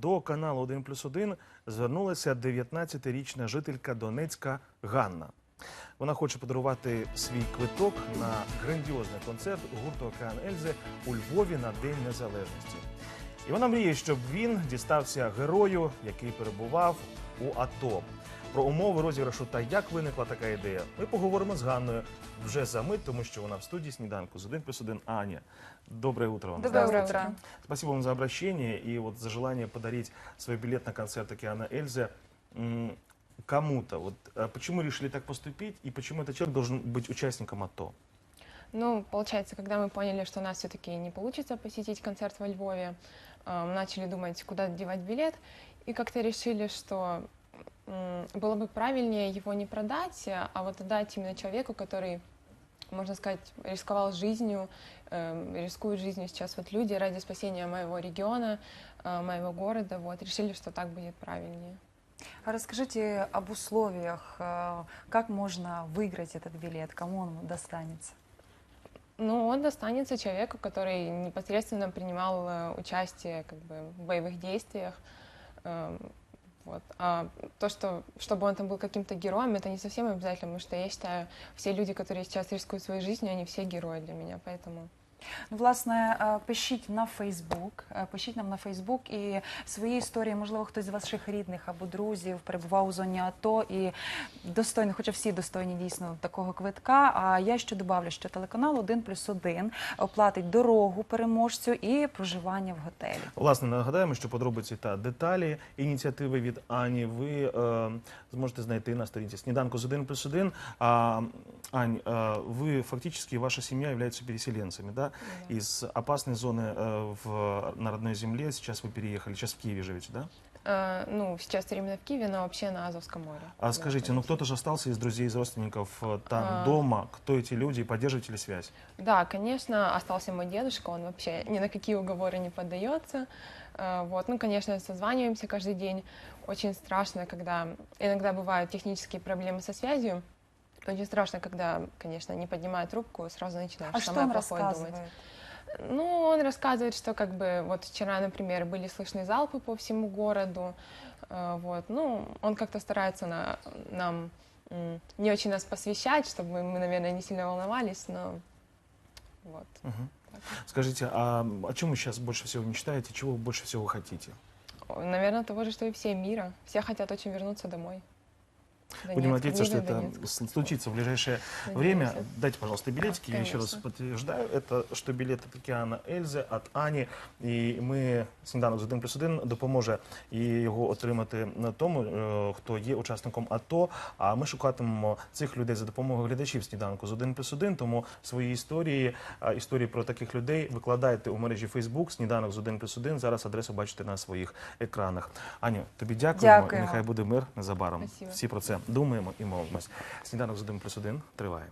До каналу 1 плюс 1 звернулася 19-річна жителька Донецька Ганна. Вона хоче подарувати свій квиток на грандіозний концерт гурту Океан Ельзи у Львові на День Незалежності. І вона мріє, щоб він дістався герою, який перебував у АТО. Про умови розіграшу та як виникла така ідея. Ми поговоримо з Ганною вже за мить, тому що вона в студії сніданку з 1 плюс 1 Аня. Доброе утро вам. Доброе Здравствуйте. утро. Спасибо вам за обращение и вот за желание подарить свой билет на концерт Океана Эльзы м, кому-то. Вот а почему решили так поступить и почему этот человек должен быть участником АТО? Ну, получается, когда мы поняли, что у нас все-таки не получится посетить концерт во Львове, э, мы начали думать, куда девать билет, и как-то решили, что м, было бы правильнее его не продать, а вот отдать именно человеку, который, можно сказать, рисковал жизнью, э, рискуют жизнью сейчас вот люди ради спасения моего региона, э, моего города. Вот решили, что так будет правильнее. А Расскажите об условиях, э, как можно выиграть этот билет, кому он достанется? Ну, он достанется человеку, который непосредственно принимал э, участие как бы, в боевых действиях. Вот. А то, что чтобы он там был каким-то героем, это не совсем обязательно, потому что я считаю, все люди, которые сейчас рискуют своей жизнью, они все герои для меня, поэтому... Ну, власне, е, пишіть на Фейсбук, е, пишіть нам на Фейсбук і свої історії, можливо, хтось з ваших рідних або друзів перебував у зоні АТО і достойний, хоча всі достойні дійсно такого квитка. А я ще добавлю, що телеканал 1 плюс 1 оплатить дорогу переможцю і проживання в готелі. Власне, нагадаємо, що подробиці та деталі ініціативи від Ані ви е, зможете знайти на сторінці сніданку з 1 плюс 1. А, Ань, е, ви фактически, ваша семья является переселенцами, да? Из опасной зоны э, в, на родной земле сейчас вы переехали, сейчас в Киеве живете, да? Э, ну, сейчас временно в Киеве, но вообще на Азовском море. А Да, скажите, ну кто-то же остался из друзей, из родственников э, там А. дома? Кто эти люди? Поддерживаете ли связь? Да, конечно, остался мой дедушка, он вообще ни на какие уговоры не поддается. Э, Вот, ну, конечно, созваниваемся каждый день. Очень страшно, когда иногда бывают технические проблемы со связью. Очень страшно, когда, конечно, не поднимает трубку, сразу начинаешь А самое плохое думать. Ну, он рассказывает, что как бы вот вчера, например, были слышны залпы по всему городу. э, Вот, ну, он как-то старается на, нам не очень нас посвящать, чтобы мы, наверное, не сильно волновались, но вот. Мгм. Скажите, а о чем вы сейчас больше всего мечтаете? Чего вы больше всего хотите? Наверное, того же, что и все мира. Все хотят очень вернуться домой. Будем Донецк, надеяться, что мирный это Донецк. с- случится в ближайшее Надеемся. время. Дайте, пожалуйста, билетики. Я еще Конечно. раз подтверждаю. Это что билет от Океана Ельзи, от Ані. І ми, сніданок з 1 плюс 1, допоможе і його отримати на тому, е, хто є учасником АТО. А ми шукатимемо цих людей за допомогою глядачів сніданку з 1 плюс 1. Тому свої історії, а, історії про таких людей викладайте у мережі Facebook сніданок з 1 плюс 1. Зараз адресу бачите на своїх екранах. Аню, тобі дякуємо. Дякуємо. Нехай буде мир незабаром. Спасибо. Всі про це думаємо і молимось. Сніданок з 1 плюс 1 триває.